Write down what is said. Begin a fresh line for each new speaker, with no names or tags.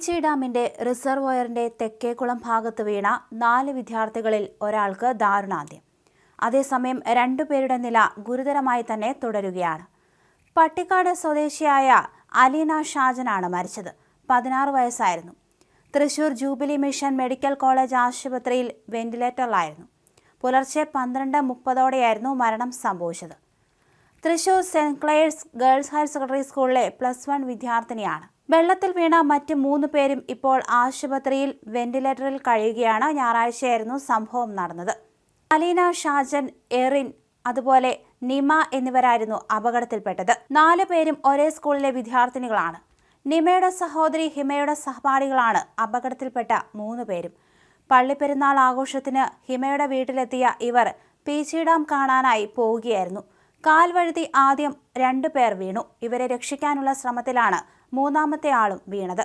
പീച്ചി ഡാമിന്റെ റിസർവോയറിന്റെ തെക്കേക്കുളം ഭാഗത്ത് വീണ നാല് വിദ്യാർത്ഥികളിൽ ഒരാൾക്ക് ദാരുണാന്ത്യം. അതേസമയം രണ്ടുപേരുടെ നില ഗുരുതരമായി തന്നെ തുടരുകയാണ്. പട്ടിക്കാട് സ്വദേശിയായ അലീന ഷാജനാണ് മരിച്ചത്. പതിനാറ് വയസ്സായിരുന്നു. Thrissur jubilee mission medical college ആശുപത്രിയിൽ വെന്റിലേറ്ററിലായിരുന്നു. പുലർച്ചെ പന്ത്രണ്ട് മുപ്പതോടെയായിരുന്നു മരണം സംഭവിച്ചത്. Thrissur Saint Clare's girls higher secondary സ്കൂളിലെ പ്ലസ് വൺ വിദ്യാർത്ഥിനിയാണ് വെള്ളത്തിൽ വീണ മറ്റ് മൂന്ന് പേരും ഇപ്പോൾ ആശുപത്രിയിൽ വെന്റിലേറ്ററിൽ കഴിയുകയാണ്. ഞായറാഴ്ചയായിരുന്നു സംഭവം നടന്നത്. അലീന ഷാജൻ എറിൻ അതുപോലെ നിമ എന്നിവരായിരുന്നു അപകടത്തിൽപ്പെട്ടത്. നാല് പേരും ഒരേ സ്കൂളിലെ വിദ്യാർത്ഥിനികളാണ്. നിമയുടെ സഹോദരി ഹിമയുടെ സഹപാഠികളാണ് അപകടത്തിൽപ്പെട്ട മൂന്ന് പേരും. പള്ളിപ്പെരുന്നാൾ ആഘോഷത്തിന് ഹിമയുടെ വീട്ടിലെത്തിയ ഇവർ പീച്ചിടാം കാണാനായി പോവുകയായിരുന്നു. കാൽ വഴുതി ആദ്യം രണ്ടു പേർ വീണു. ഇവരെ രക്ഷിക്കാനുള്ള ശ്രമത്തിലാണ് മൂന്നാമത്തെ ആളും വീണത്.